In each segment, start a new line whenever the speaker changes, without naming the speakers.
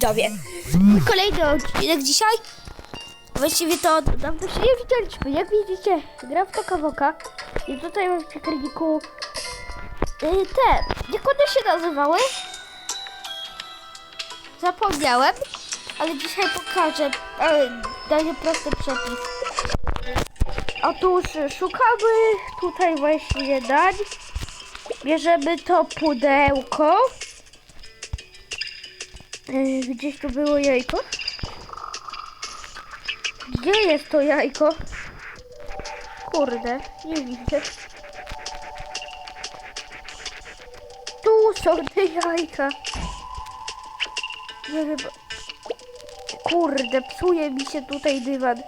widzowie. Kolejny odcinek dzisiaj. Właściwie to dawno się nie widzieliśmy. Jak widzicie, gram w Toka Woka. I tutaj mam w piekarniku y, te, jak one się nazywały? Zapomniałem, ale dzisiaj pokażę. Ale daję prosty przepis. Otóż szukamy tutaj właśnie dań. Bierzemy to pudełko. Yy, Gdzieś tu było jajko. Gdzie jest to jajko? Kurde, nie widzę. Tu są te jajka. Nie wiem. Kurde, psuje mi się tutaj dywan.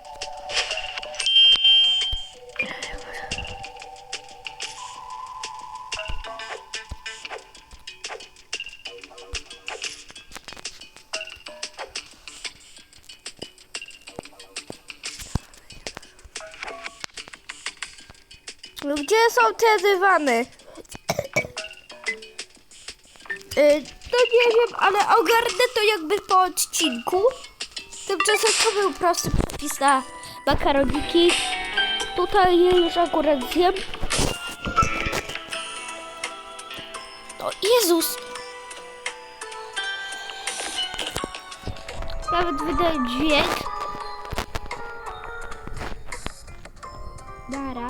No gdzie są te dywany? Yy, nie wiem, ale ogarnę to jakby po odcinku. Tymczasem to był prosty przepis na makaroniki. Tutaj je już akurat zjem. O no, Jezus! Nawet wydaje dźwięk. Dara.